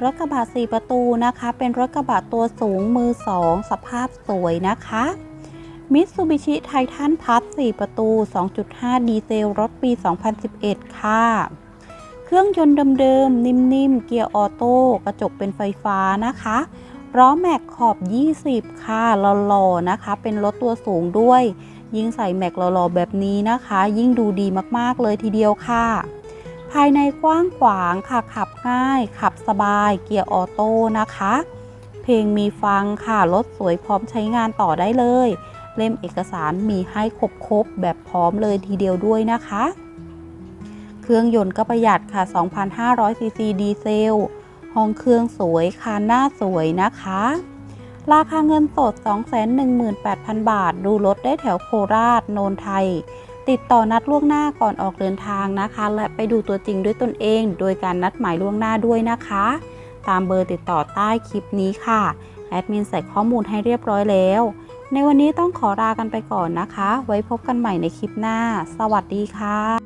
รถกระบะ4ประตูนะคะ เป็นรถกระบะตัวสูงมือ 2 สภาพสวยนะคะมิตซูบิชิไททันพัท4ประตู 2.5 ดีเซล รถปี 2011 ค่ะ เครื่องยนต์เดิมๆ นิ่มๆ เกียร์ออโต้ กระจกเป็นไฟฟ้านะคะล้อแม็กขอบ 20 ค่ะหล่อๆ นะคะ เป็นรถตัวสูงด้วย ยิ่งใส่แม็กหล่อๆ แบบนี้นะคะ ยิ่งดูดีมากๆ เลยทีเดียวค่ะ ภายในกว้างขวางค่ะขับง่าย ขับสบาย เกียร์ออโต้นะคะ เพลงมีฟังค่ะรถสวยพร้อมใช้งานต่อได้เลย เล่มเอกสารมีให้ครบๆแบบพร้อมเลยทีเดียวด้วยนะคะ เครื่องยนต์ก็ประหยัดค่ะ 2,500 ซีซีดีเซล ห้องเครื่องสวยคานหน้าสวยนะคะ ราคาเงินสด 218,000 บาท ดูรถได้แถวโคราช โนนไทย ติดต่อนัดล่วงหน้าก่อนออกเดินทางนะคะ และไปดูตัวจริงด้วยตนเอง โดยการนัดหมายล่วงหน้าด้วยนะคะ ตามเบอร์ติดต่อใต้คลิปนี้ค่ะแอดมินใส่ข้อมูลให้เรียบร้อยแล้ว ในวันนี้ต้องขอลากันไปก่อนนะคะ ไว้พบกันใหม่ในคลิปหน้า สวัสดีค่ะ